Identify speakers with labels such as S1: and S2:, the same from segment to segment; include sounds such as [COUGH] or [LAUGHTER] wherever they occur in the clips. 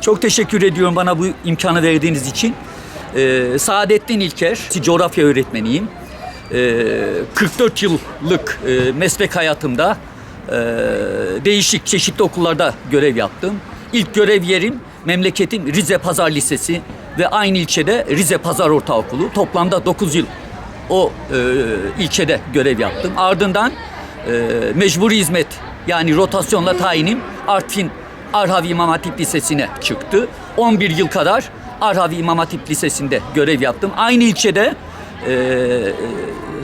S1: Çok teşekkür ediyorum bana bu imkanı verdiğiniz için. Ee, Saadettin İlker, coğrafya öğretmeniyim. Ee, 44 yıllık e, meslek hayatımda e, değişik çeşitli okullarda görev yaptım. İlk görev yerim memleketim Rize Pazar Lisesi ve aynı ilçede Rize Pazar Ortaokulu. Toplamda 9 yıl o e, ilçede görev yaptım. Ardından e, mecburi hizmet yani rotasyonla tayinim Artvin Arhavi İmam Hatip Lisesi'ne çıktı. 11 yıl kadar Arhavi İmam Hatip Lisesi'nde görev yaptım. Aynı ilçede e,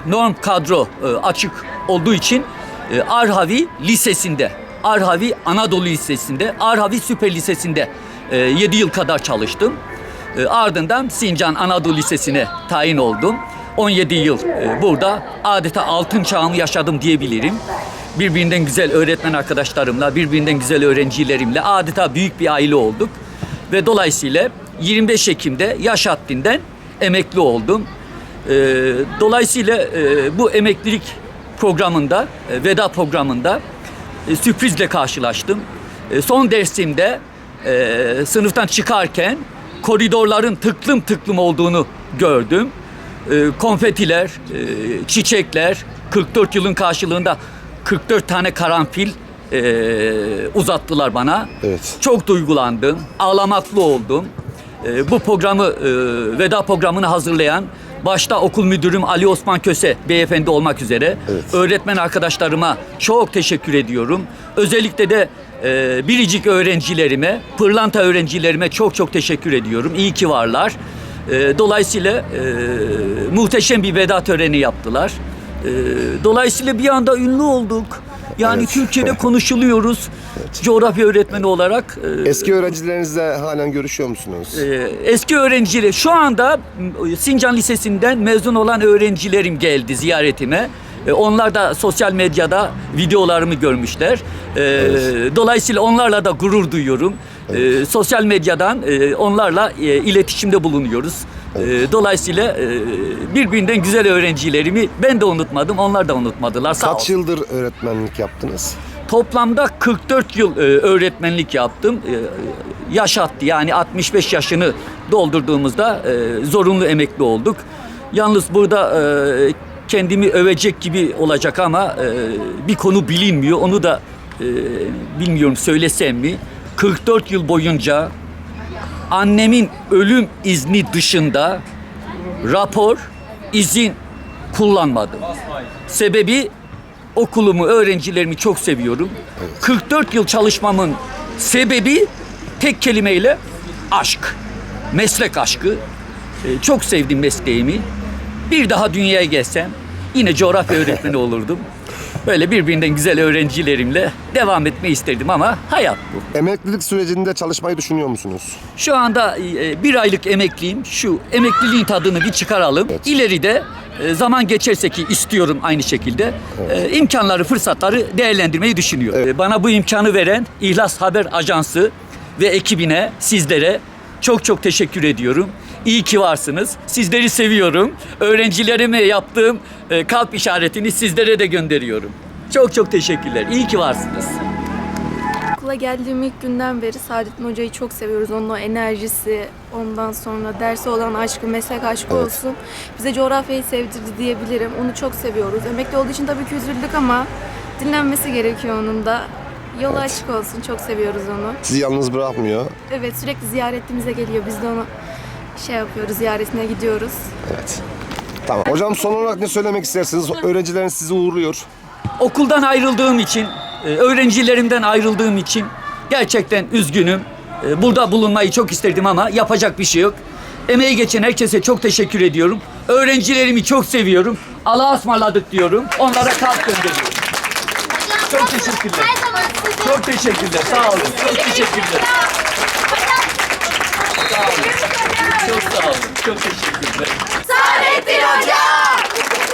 S1: norm kadro e, açık olduğu için e, Arhavi Lisesi'nde, Arhavi Anadolu Lisesi'nde, Arhavi Süper Lisesi'nde e, 7 yıl kadar çalıştım. E, ardından Sincan Anadolu Lisesi'ne tayin oldum. 17 yıl e, burada adeta altın çağımı yaşadım diyebilirim. Birbirinden güzel öğretmen arkadaşlarımla, birbirinden güzel öğrencilerimle adeta büyük bir aile olduk. Ve dolayısıyla 25 Ekim'de yaş haddinden emekli oldum. E, dolayısıyla e, bu emeklilik programında, e, veda programında e, sürprizle karşılaştım. Son dersimde sınıftan çıkarken koridorların tıklım tıklım olduğunu gördüm. Konfetiler, çiçekler, 44 yılın karşılığında 44 tane karanfil e, uzattılar bana.
S2: Evet.
S1: Çok duygulandım, ağlamaklı oldum. E, bu programı, e, veda programını hazırlayan başta okul müdürüm Ali Osman Köse beyefendi olmak üzere
S2: Evet.
S1: öğretmen arkadaşlarıma çok teşekkür ediyorum. Özellikle de e, biricik öğrencilerime, pırlanta öğrencilerime çok çok teşekkür ediyorum. İyi ki varlar. E, dolayısıyla e, muhteşem bir veda töreni yaptılar. E, dolayısıyla bir anda ünlü olduk. Yani
S2: Evet.
S1: Türkiye'de konuşuluyoruz. Coğrafya öğretmeni olarak. e,
S2: Eski öğrencilerinizle halen görüşüyor musunuz?
S1: ee, eski öğrenciler şu anda Sincan Lisesi'nden mezun olan öğrencilerim geldi ziyaretime. Ee, Onlar da sosyal medyada videolarımı görmüşler. Ee, Dolayısıyla onlarla da gurur duyuyorum. Ee, Sosyal medyadan e, onlarla e, iletişimde bulunuyoruz. Ee, Dolayısıyla e, birbirinden güzel öğrencilerimi ben de unutmadım, onlar da unutmadılar. Sağ
S2: Kaç
S1: olsun.
S2: yıldır öğretmenlik yaptınız?
S1: Toplamda 44 yıl e, öğretmenlik yaptım. E, yaş hattı yani 65 yaşını doldurduğumuzda zorunlu emekli olduk. Yalnız burada kendimi övecek gibi olacak ama bir konu bilinmiyor. Onu da bilmiyorum söylesem mi? 44 yıl boyunca annemin ölüm izni dışında rapor, izin kullanmadım. Sebebi okulumu, öğrencilerimi çok seviyorum. 44 yıl çalışmamın sebebi tek kelimeyle aşk. Meslek aşkı. Ee, çok sevdim mesleğimi. Bir daha dünyaya gelsem yine coğrafya [LAUGHS] öğretmeni olurdum. Böyle birbirinden güzel öğrencilerimle devam etmeyi isterdim ama hayat bu.
S2: Emeklilik sürecinde çalışmayı düşünüyor musunuz?
S1: Şu anda e, bir aylık emekliyim. Şu emekliliğin tadını bir çıkaralım.
S2: Evet.
S1: İleride e, zaman geçerse ki istiyorum aynı şekilde e, imkanları, fırsatları değerlendirmeyi düşünüyorum.
S2: Evet.
S1: E, Bana bu imkanı veren İhlas Haber Ajansı ve ekibine, sizlere çok çok teşekkür ediyorum. İyi ki varsınız. Sizleri seviyorum. Öğrencilerime yaptığım e, kalp işaretini sizlere de gönderiyorum. Çok çok teşekkürler. İyi ki varsınız.
S3: Okula geldiğim ilk günden beri Saadettin Hoca'yı çok seviyoruz. Onun o enerjisi, ondan sonra derse olan aşkı, meslek aşkı
S2: Evet.
S3: olsun. Bize coğrafyayı sevdirdi diyebilirim. Onu çok seviyoruz. Emekli olduğu için tabii ki üzüldük ama dinlenmesi gerekiyor onun da. Yolu açık olsun. Çok seviyoruz onu.
S2: Sizi yalnız bırakmıyor.
S3: Evet sürekli ziyaretimize geliyor. Biz de onu şey yapıyoruz, ziyaretine gidiyoruz.
S2: Evet. Tamam. Hocam son olarak ne söylemek istersiniz? Öğrencileriniz sizi uğurluyor.
S1: Okuldan ayrıldığım için, e, öğrencilerimden ayrıldığım için gerçekten üzgünüm. E, Burada bulunmayı çok isterdim ama yapacak bir şey yok. Emeği geçen herkese çok teşekkür ediyorum. Öğrencilerimi çok seviyorum. Allah'a ısmarladık diyorum. Onlara kalp gönderiyorum. Çok teşekkürler.
S4: Her zaman sizi
S1: Çok teşekkürler. Sağ olun. Çok teşekkürler. Sağ olun. Çok sağ olun. Çok teşekkürler.
S4: Saadettin Hoca!